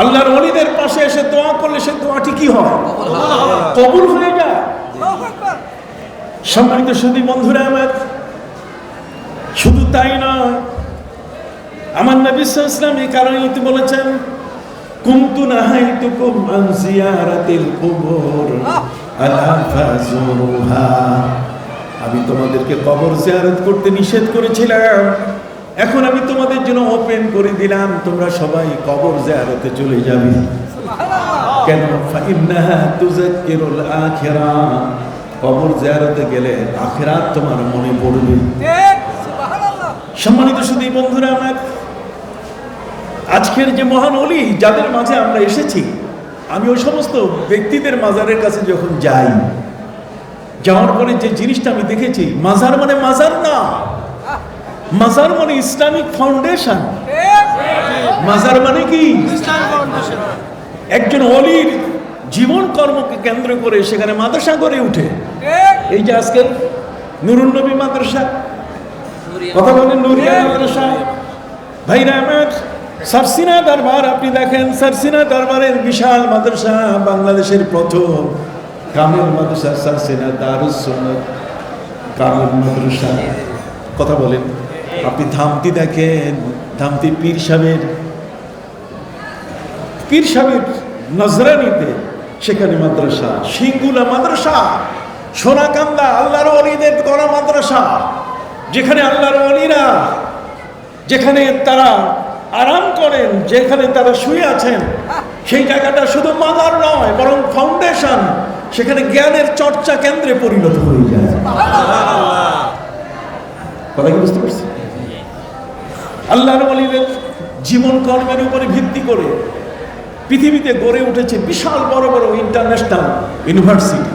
আল্লাহর অলিদের পাশে এসে দোয়া করলে সে দোয়াটি কি হয়। কবুল হয়ে যায়। সম্মানিত সুদী বন্ধুরা, আমার শুধু তাই নয়, আমার নবী ইসলাম এই কারণেই তো বলেছেন কুমতু নাহাইতুকুম আন জিয়ারাতিল কুবুর আলা ফাজুরুহা আমি তোমাদেরকে কবর জিয়ারত করতে নিষেধ করেছিলাম। এখন আমি তোমাদের জন্য ওপেন করে দিলাম তোমরা সবাই কবর জিয়ারতে চলে যাবে। কেন? কবর জিয়ারতে গেলে আখিরাত তোমার মনে পড়বে। সম্মানিত শুধু বন্ধুরা আমার আজকের যে মহান অলি যাদের মাঝে আমরা এসেছি আমি ওই সমস্ত ব্যক্তিদের মাজারের কাছে যখন যাই যাওয়ার পরে যে জিনিসটা আমি দেখেছি মাজার মানে মাজার না। মাজার মানে ইসলামিক ফাউন্ডেশন মাজার মানে কি একজন অলির জীবন কর্মকে কেন্দ্র করে সেখানে মাদ্রাসা গড়ে উঠে। এই যে আজকে নুরুন নবী মাদ্রাসা। কথা বলেন নুরিয়া মাদ্রাসা ভাইরা আমার সারসিনা দরবার আপনি দেখেন সারসিনা দরবারের বিশাল মাদ্রাসা বাংলাদেশের প্রথম কামেল মাদ্রাসা সারসিনা দারুস সুন্নাত কামেল মাদ্রাসা। কথা বলেন। আপনি ধামতি দেখেন ধামতি পীর সাহেবের পীর সাহেবের নজরানিতে সেখানে মাদ্রাসা সিঙ্গুলা মাদ্রাসা সোনাকান্দা আল্লাহর অলিদের করা মাদ্রাসা যেখানে আল্লাহর অলিরা যেখানে তারা আরাম করেন যেখানে তারা শুয়ে আছেন সেই জায়গাটা শুধু মাদার নয় বরং ফাউন্ডেশন সেখানে জ্ঞানের চর্চা কেন্দ্রে পরিণত হয়ে যায়। কথা কি বুঝতে পারছি আল্লাহর অলিদের জীবন কর্মের উপরে ভিত্তি করে পৃথিবীতে গড়ে উঠেছে বিশাল বড় বড় ইন্টারন্যাশনাল ইউনিভার্সিটি।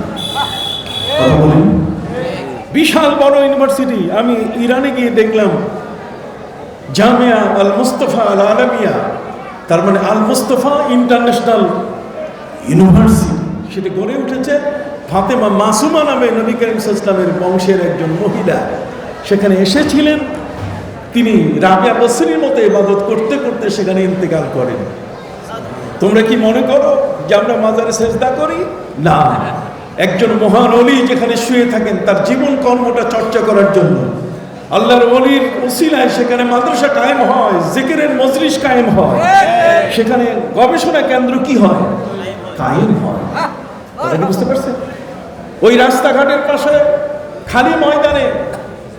বিশাল বড় ইউনিভার্সিটি। আমি ইরানে গিয়ে দেখলাম, জামিয়া আল মুস্তফা আল আলমিয়া তার মানে আল মুস্তফা ইন্টারন্যাশনাল ইউনিভার্সিটি। সেটি গড়ে উঠেছে ফাতেমা মাসুমা নামে নবী করিম ইসলামের বংশের একজন মহিলা। সেখানে এসেছিলেন। তিনি রাবিয়া বসরির মতো ইবাদত করতে করতে সেখানে ইন্তেকাল করেন। তোমরা কি মনে করো যে আমরা মাজারে সেজদা করি? না। একজন মহান অলি যেখানে শুয়ে থাকেন, তার জীবন কর্মটা চর্চা করার জন্য। আল্লাহর অলির উসিলায় সেখানে মাদ্রাসা কায়েম হয়, জিকিরের মজলিস কায়েম হয়। সেখানে গবেষণা কেন্দ্র কি হয়? কায়েম হয়। বুঝতে পারছেন? ওই রাস্তাঘাটের পাশে খালি ময়দানে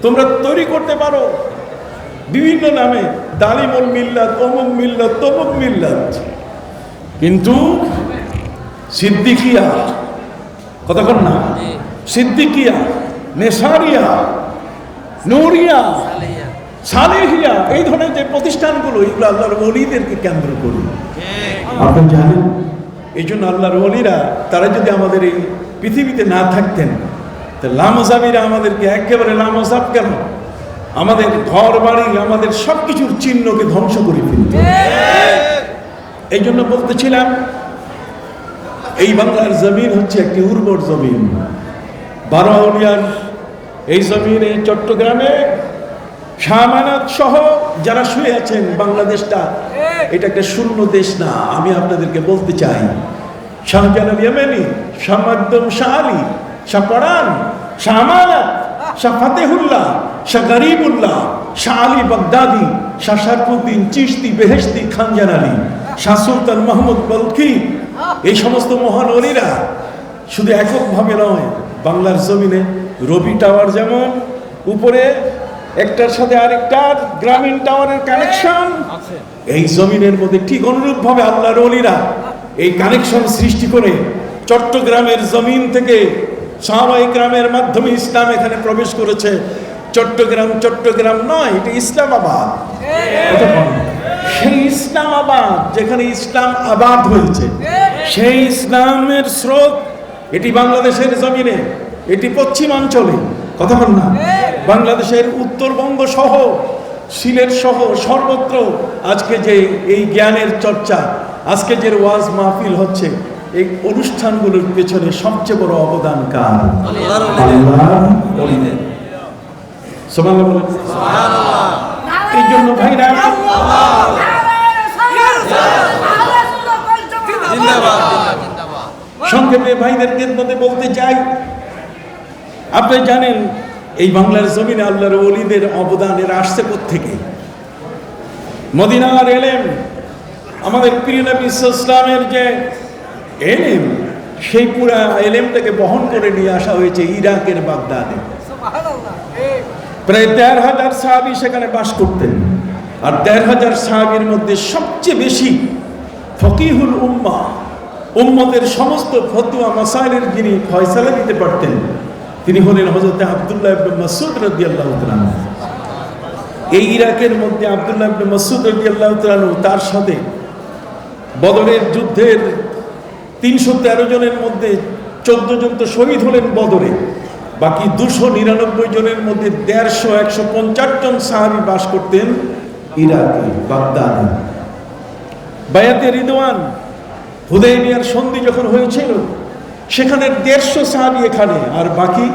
তোমরা তৈরি করতে পারো বিভিন্ন নামে দালিমুল মিল্লাত অমুক মিল্লাত তমুক মিল্লাত। কিন্তু সিদ্দিকিয়া কতক্ষণ না। সিদ্দিকিয়া নেসারিয়া নুরিয়া সালেহিয়া এই ধরনের যে প্রতিষ্ঠানগুলো এগুলো আল্লাহর অলিদেরকে কেন্দ্র করে। আপনি জানেন? এই জন্য আল্লাহর অলিরা তারা যদি আমাদের এই পৃথিবীতে না থাকতেন তো লামজাবিরা আমাদেরকে একেবারে লামজাব কেন? আমাদের ঘর বাড়ি আমাদের সব কিছুর চিহ্নকে ধ্বংস করে ফেলত। এই জন্য বলতেছিলাম এই বাংলার জমিন হচ্ছে একটি উর্বর জমিন। বারোয়ার এই জমিনে চট্টগ্রামে শাহমানাত সহ যারা শুয়ে আছেন বাংলাদেশটা এটা একটা শূন্য দেশ না আমি আপনাদেরকে বলতে চাই। শাহজালাল ইয়েমেনি শাহ মাকদুম শাহ আলী শাহ পরান শাহ আমানত শাহ ফাতেহুল্লাহ শাহ গরিবুল্লাহ শাহ আলী বাগদাদি শাহ শারফুদ্দিন চিশতি বেহেশতি খানজান আলী শাহ সুলতান মাহমুদ বলকি এই সমস্ত মহান অলিরা শুধু এককভাবে নয় বাংলার জমিনে রবি টাওয়ার যেমন উপরে একটার সাথে আরেকটার গ্রামীণ টাওয়ারের কানেকশন এই জমিনের মধ্যে ঠিক অনুরূপভাবে আল্লাহর অলিরা এই কানেকশন সৃষ্টি করে চট্টগ্রামের জমিন থেকে সাহাবাই গ্রামের মাধ্যমে ইসলাম এখানে প্রবেশ করেছে। চট্টগ্রাম চট্টগ্রাম নয়, এটা ইসলামাবাদ। সেই ইসলামাবাদ যেখানে ইসলাম আবাদ হয়েছে, সেই ইসলামের স্রোত এটি বাংলাদেশের জমিনে, এটি পশ্চিমাঞ্চলে। কথা বল না। বাংলাদেশের উত্তরবঙ্গ সহ, সিলেট সহ সর্বত্র আজকে যে এই জ্ঞানের চর্চা, আজকে যে ওয়াজ মাহফিল হচ্ছে এই অনুষ্ঠানগুলোর পেছনে সবচেয়ে বড় অবদান কার। এই জন্য ভাইরা সংক্ষেপে ভাইদের মধ্যে বলতে চাই আপনি জানেন এই বাংলার জমিনে আল্লাহর অলিদের অবদানের আসছে থেকে মদিনার এলেম আমাদের প্রিয় নবী ইসলামের যে এলেম সেই পুরা এলেমটাকে বহন করে নিয়ে আসা হয়েছে ইরাকের বাগদাদে। প্রায় দেড় হাজার সাহাবি সেখানে বাস করতেন। আর দেড় হাজার সাহাবির মধ্যে সবচেয়ে বেশি ফকিহুল উম্মা উম্মতের সমস্ত ফতুয়া মাসাইলের যিনি ফয়সালা দিতে পারতেন তিনি হলেন হজরত আবদুল্লাহ ইবনে মাসুদ রাদিয়াল্লাহু তাআলা এই ইরাকের মধ্যে আবদুল্লাহ ইবনে মাসুদ রাদিয়াল্লাহু তাআলা তার সাথে বদরের যুদ্ধের তিনশো তেরো জনের মধ্যে চোদ্দ জন তো শহীদ হলেন বদরে। বাকি দুশো নিরানব্বই জনের মধ্যে দেড়শো একশো পঞ্চাশ জন সাহাবি বাস করতেন ইরাকে, বাগদাদে। বায়াতে রিদওয়ান হুদাইবিয়ার সন্ধি যখন হয়েছিল, সেখানে দেড়শো সাহাবি এখানে, আর বাকি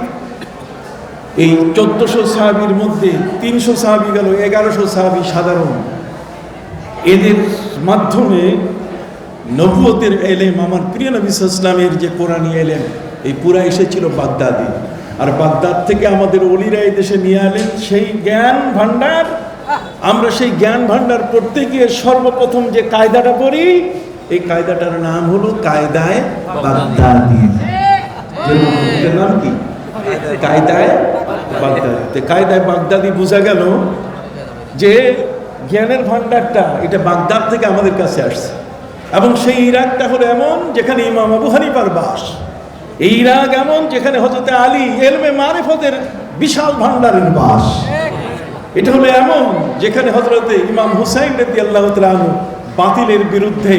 এই চোদ্দশো সাহাবির মধ্যে তিনশো সাহাবি গেল, এগারোশো সাহাবি সাধারণ। এদের মাধ্যমে নবুয়তের এলেম, আমার প্রিয় নবী ইসলামের যে কোরআনী এলেম, এই পুরা এসেছিল বাগদাদে। আর বাগদাদ থেকে আমাদের অলিরা এই দেশে নিয়ে এলেন, সেই জ্ঞান ভান্ডার আমরা সেই জ্ঞান ভান্ডার পড়তে গিয়ে সর্বপ্রথম যে কায়দাটা পড়ি, এই কায়দাটার নাম হলো কায়দায় বাগদাদি। নাম কি? কায়দায় বাগদাদি। কায়দায় বাগদাদি বোঝা গেল যে জ্ঞানের ভান্ডারটা এটা বাগদাদ থেকে আমাদের কাছে আসছে। এবং সেই ইরাকটা হলো এমন যেখানে ইমাম আবু হানিফার বাস। এই ইরাক এমন যেখানে হজরতে আলী এলমে মারেফতের বিশাল ভান্ডারের বাস। এটা হলো এমন যেখানে হজরতে ইমাম হুসাইন রদি আল্লাহ বাতিলের বিরুদ্ধে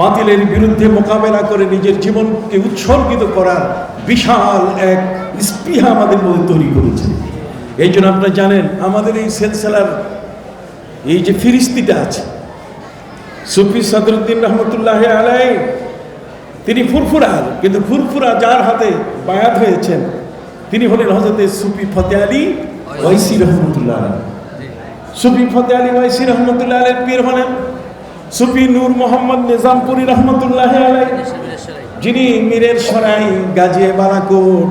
বাতিলের বিরুদ্ধে মোকাবেলা করে নিজের জীবনকে উৎসর্গিত করার বিশাল এক স্পৃহা আমাদের মধ্যে তৈরি করেছে। এই জন্য আপনারা জানেন, আমাদের এই সেলসেলার এই যে ফিরিস্তিটা আছে সুফি সদরুদ্দিন রহমতুল্লাহ আলাই তিনি ফুরফুরার, কিন্তু ফুরফুরা যার হাতে বায়াত হয়েছেন, তিনি হলেন হজরতে সুফি ফতে আলী ওয়াইসি রহমতুল্লাহ সুফি ফতে আলী ওয়াইসি রহমতুল্লাহ আলের পীর হলেন সুফি নূর মোহাম্মদ নিজামপুরি রহমতুল্লাহ আলাই যিনি মীরের সরাই গাজিয়ে বালাকোট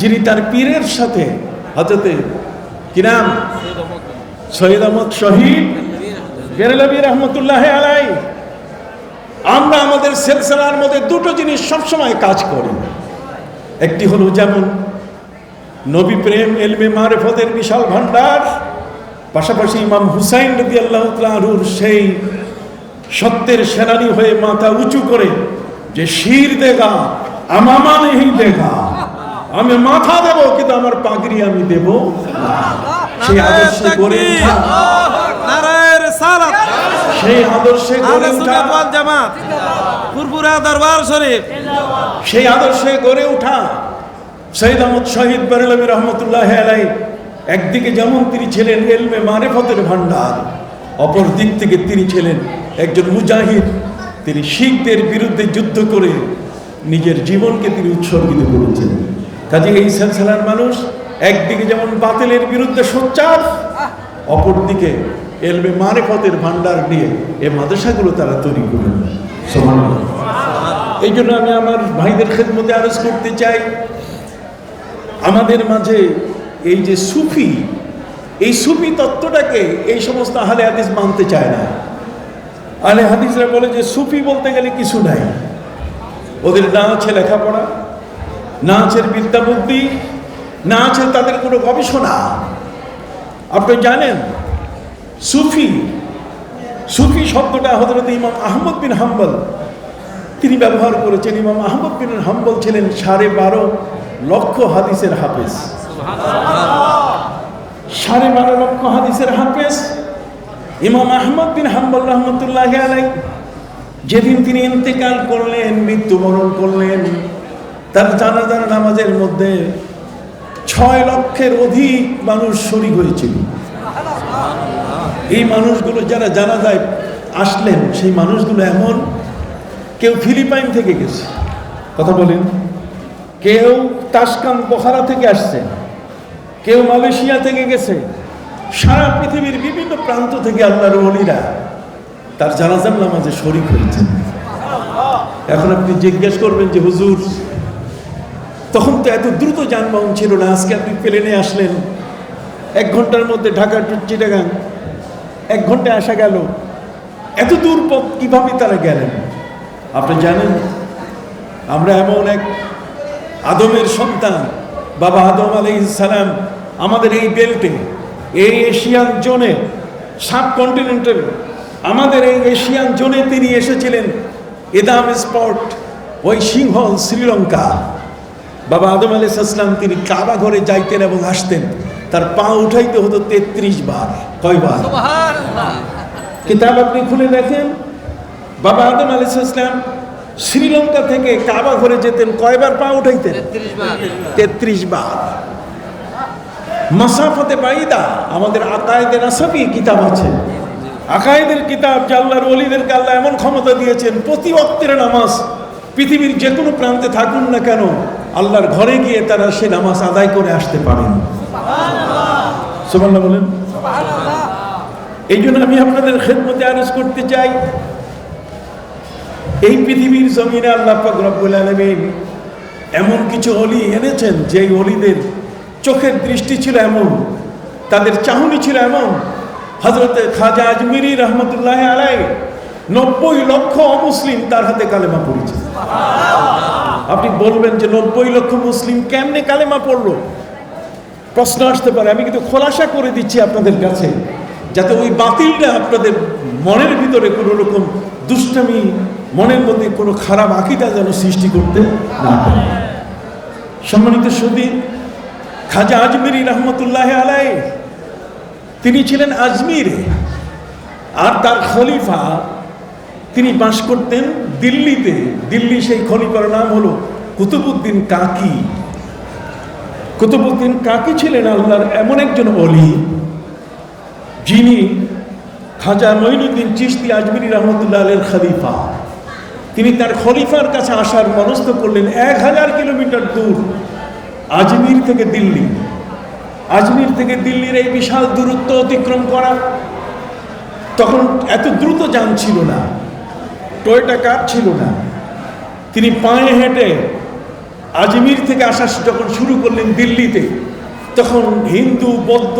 যিনি তার পীরের সাথে হজরতে কি নাম? সৈয়দ আহমদ শহীদ বেরেলবী রহমতুল্লাহ আলাই, আমরা আমাদের সেলসেলার মধ্যে দুটো জিনিস সবসময় কাজ করি। একটি হলো যেমন নবী প্রেম, এলমে মারেফতের বিশাল ভান্ডার পাশাপাশি ইমাম হুসাইন রবি আল্লাহ তালুর সেই সত্যের সেনানি হয়ে মাথা উঁচু করে যে শির দেখা আমামা নেই দেখা আমি মাথা দেব কিন্তু আমার পাগড়ি আমি দেব সেই আদর্শে ওঠা নারায়ের সালাত। সেই আদর্শে গড়ে আহলে সুন্নাত ওয়াল জামাত ফুরফুরা দরবার শরীফ। সেই আদর্শে গড়ে ওঠা সৈয়দ আহমদ শহীদ বেরলবী রহমতুল্লাহ আলাই একদিকে যেমন তিনি ছিলেন এলমে মারেফতের ভান্ডার অপর দিক থেকে তিনি ছিলেন একজন মুজাহিদ। তিনি শিখদের বিরুদ্ধে যুদ্ধ করে নিজের জীবনকে তিনি উৎসর্গিত করেছেন। কাজে এই সেলসেলার মানুষ একদিকে যেমন বাতিলের বিরুদ্ধে সোচ্চার অপরদিকে এলমে মারেফতের ভান্ডার নিয়ে এ মাদ্রাসাগুলো তারা তৈরি সমান এই জন্য আমি আমার ভাইদের খেদমতে আরজ করতে চাই। আমাদের মাঝে এই যে সুফি, এই সুফি তত্ত্বটাকে এই সমস্ত আহলে হাদিস মানতে চায় না। আহলে হাদিসরা বলে যে সুফি বলতে গেলে কিছু নাই। ওদের না আছে লেখাপড়া, না আছে বিদ্যা বুদ্ধি না আছে তাদের কোনো গবেষণা। আপনি জানেন সুফি। সুফি শব্দটা হজরত ইমাম আহমদ বিন হাম্বল। তিনি ব্যবহার করেছেন। ইমাম আহমদ বিন হাম্বল ছিলেন সাড়ে বারো লক্ষ হাদিসের হাফেজ। সাড়ে বারো লক্ষ হাদিসের হাফেজ। ইমাম আহমদ বিন হাম্বল রহমতুল্লাহ আলাই যেদিন তিনি ইন্তেকাল করলেন, মৃত্যুবরণ করলেন, তার জানাজার নামাজের মধ্যে ছয় লক্ষের অধিক মানুষ শরিক হয়েছিল। এই মানুষগুলো যারা জানা যায় আসলেন, সেই মানুষগুলো এমন কেউ ফিলিপাইন থেকে গেছে। কথা বলেন। কেউ তাসকান বখারা থেকে আসছে, কেউ মালয়েশিয়া থেকে গেছে। সারা পৃথিবীর বিভিন্ন প্রান্ত থেকে আল্লাহর অলিরা তার জানাজার নামাজে শরিক হয়েছেন। এখন আপনি জিজ্ঞেস করবেন যে, হুজুর, তখন তো এত দ্রুত যানবাহন ছিল না, আজকে আপনি প্লেনে আসলেন। এক ঘণ্টার মধ্যে ঢাকা টু চিটাগাং এক ঘন্টায় আসা গেল। এত দূর পথ কীভাবে তারা গেলেন? আপনি জানেন, আমরা এমন এক আদমের সন্তান, বাবা আদম সালাম, আমাদের এই বেল্টে, এই এশিয়ান জোনে সাব কন্টিনেন্টাল আমাদের এই এশিয়ান জোনে তিনি এসেছিলেন, এদাম স্পট ওই সিংহল শ্রীলঙ্কা। বাবা আদম আলী ইসলাম তিনি কাবা ঘরে যাইতেন এবং আসতেন। তার পা উঠাইতে হতো তেত্রিশ বার কয়বার কিতাব আপনি খুলে দেখেন? বাবা আদম আলী ইসলাম শ্রীলঙ্কা থেকে কাবা ঘরে যেতেন কয়বার পা উঠাইতেন? তেত্রিশ বার। মাসাফতে বাইদা আমাদের আকায়েদের আসাবি কিতাব আছে। আকায়েদের কিতাব জাল্লার অলিদেরকে আল্লাহ এমন ক্ষমতা দিয়েছেন প্রতি অক্তের নামাজ পৃথিবীর যে কোনো প্রান্তে থাকুন না কেন আল্লাহর ঘরে গিয়ে তারা সে নামাজ আদায় করে আসতে পারেন। সুবহানাল্লাহ বলেন। এই জন্য আমি আপনাদের খেদমতে আরজ করতে চাই। এই পৃথিবীর জমিনে আল্লাহ রব্বুল আলামিন এমন কিছু অলি এনেছেন যে অলিদের চোখের দৃষ্টি ছিল এমন তাদের চাহনি ছিল এমন। হজরতে খাজা আজমিরি রহমতুল্লাহ আলাই নব্বই লক্ষ অমুসলিম তার হাতে কালেমা পড়েছে। আপনি বলবেন যে নব্বই লক্ষ মুসলিম কেমনে কালেমা পড়ল? প্রশ্ন আসতে পারে, আমি কিন্তু খোলাসা করে দিচ্ছি আপনাদের কাছে, যাতে ওই বাতিলটা আপনাদের মনের ভিতরে কোনো রকম দুষ্টামি, মনের মধ্যে কোনো খারাপ আকিদা যেন সৃষ্টি করতে না পারে। সম্মানিত সুদী খাজা আজমিরি রহমতুল্লাহ আলাই তিনি ছিলেন আজমিরে, আর তার খলিফা তিনি বাস করতেন দিল্লিতে। দিল্লি সেই খলিফার নাম হলো কুতুবুদ্দিন কাকি। কুতুবুদ্দিন কাকি ছিলেন আল্লাহর এমন একজন অলি যিনি খাজা মঈনুদ্দিন চিশতি আজমিরি রহমতুল্লাহ আলের খলিফা। তিনি তার খলিফার কাছে আসার মনস্থ করলেন এক হাজার কিলোমিটার দূর আজমির থেকে দিল্লি। আজমির থেকে দিল্লির এই বিশাল দূরত্ব অতিক্রম করা। তখন এত দ্রুত যান ছিল না, টয়টা কার ছিল না। তিনি পায়ে হেঁটে আজমির থেকে আসা যখন শুরু করলেন দিল্লিতে, তখন হিন্দু, বৌদ্ধ,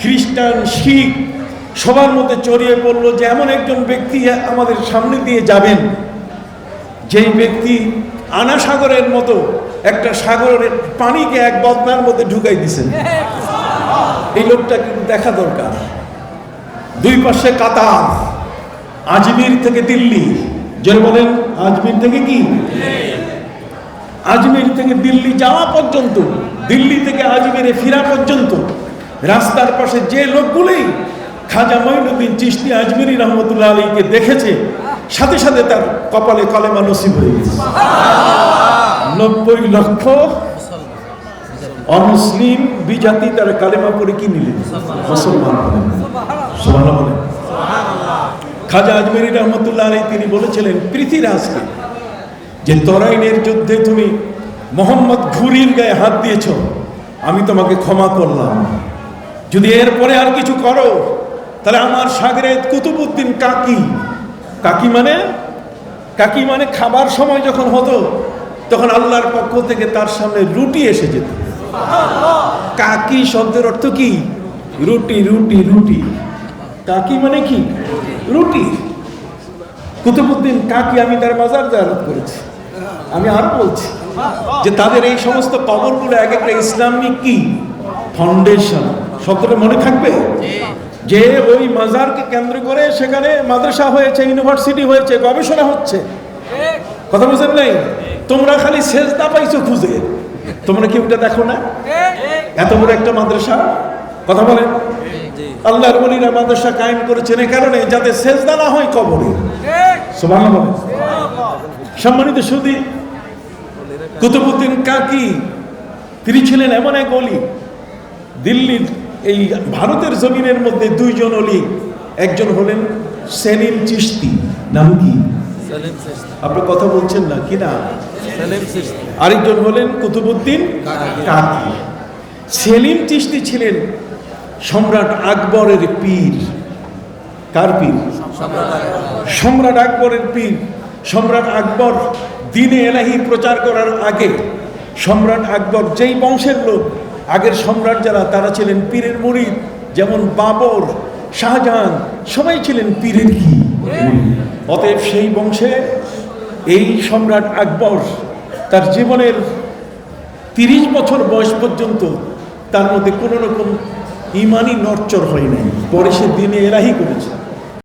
খ্রিস্টান, শিখ সবার মধ্যে চড়িয়ে পড়ল যে এমন একজন ব্যক্তি আমাদের সামনে দিয়ে যাবেন। যেই ব্যক্তি আনা সাগরের মতো একটা সাগরের পানিকে এক বদনার মধ্যে ঢুকাই দিছেন এই লোকটা কিন্তু দেখা দরকার। দুই পাশে কাতার, আজমির থেকে দিল্লি। যে বলেন, আজমির থেকে কি? আজমির থেকে দিল্লি যাওয়া পর্যন্ত, দিল্লি থেকে আজমিরে ফিরা পর্যন্ত, রাস্তার পাশে যে লোকগুলি খাজা মঈনুদ্দিন চিশতি আজমিরি রহমতুল্লাহ আলীকে দেখেছে, সাথে সাথে তার কপালে কলেমা নসিব হয়ে গেছে। নব্বই লক্ষ অমুসলিম বিজাতি তারা কালেমা পড়ে কি নিলেন? মুসলমান খাজা আজমেরি রহমতুল্লাহ আলী তিনি বলেছিলেন পৃথিরাজকে যে তরাইনের যুদ্ধে তুমি মোহাম্মদ ঘুরির গায়ে হাত দিয়েছ, আমি তোমাকে ক্ষমা করলাম। যদি এরপরে আর কিছু করো, তাহলে আমার সাগরে কুতুবুদ্দিন কাকি। কাকি মানে? কাকি মানে খাবার সময় যখন হতো, তখন আল্লাহর পক্ষ থেকে তার সামনে রুটি এসে যেত। কাকি শব্দের অর্থ কি? রুটি রুটি রুটি। কাকি মানে কি? রুটি। কুতুবুদ্দিন কাকি আমি তার মাজার জারাত করেছি। আমি আরও বলছি যে তাদের এই সমস্ত কবরগুলো এক একটা ইসলামিক কি? ফাউন্ডেশন শব্দটা মনে থাকবে? যে ওই মাজারকে কেন্দ্র করে সেখানে মাদ্রাসা হয়েছে ইউনিভার্সিটি হয়েছে গবেষণা হচ্ছে। কথা বুঝেন নাই? তোমরা খালি সেজদা পাইছো খুঁজে। তোমরা কি ওটা দেখো না? এত বড় একটা মাদ্রাসা? কথা বলেন। আল্লাহর বলিরা মাদ্রাসা কায়েম করেছেন এ কারণে যাতে সেজদা না হয় কবরে। সম্মানিত সুদী কুতুবুদ্দিন কাকি তিনি ছিলেন এমন এক অলি দিল্লির এই ভারতের জমিনের মধ্যে দুইজন অলি একজন হলেন সেলিম চিশতি। নাম কি? আপনি কথা বলছেন না কি না আরেকজন হলেন কুতুবুদ্দিন কাকি। সেলিম চিশতি ছিলেন সম্রাট আকবরের পীর। কার পীর? সম্রাট আকবরের পীর। সম্রাট আকবর দিনে এলাহি প্রচার করার আগে সম্রাট আকবর যেই বংশের লোক, আগের সম্রাট যারা, তারা ছিলেন পীরের মুরিদ যেমন বাবর, শাহজাহান, সবাই ছিলেন পীরের কি? অতএব সেই বংশে এই সম্রাট আকবর তার জীবনের তিরিশ বছর বয়স পর্যন্ত তার মধ্যে কোনো রকম ইমানই নরচর হয় নাই। পরে সে দিনে এরাহি করেছে।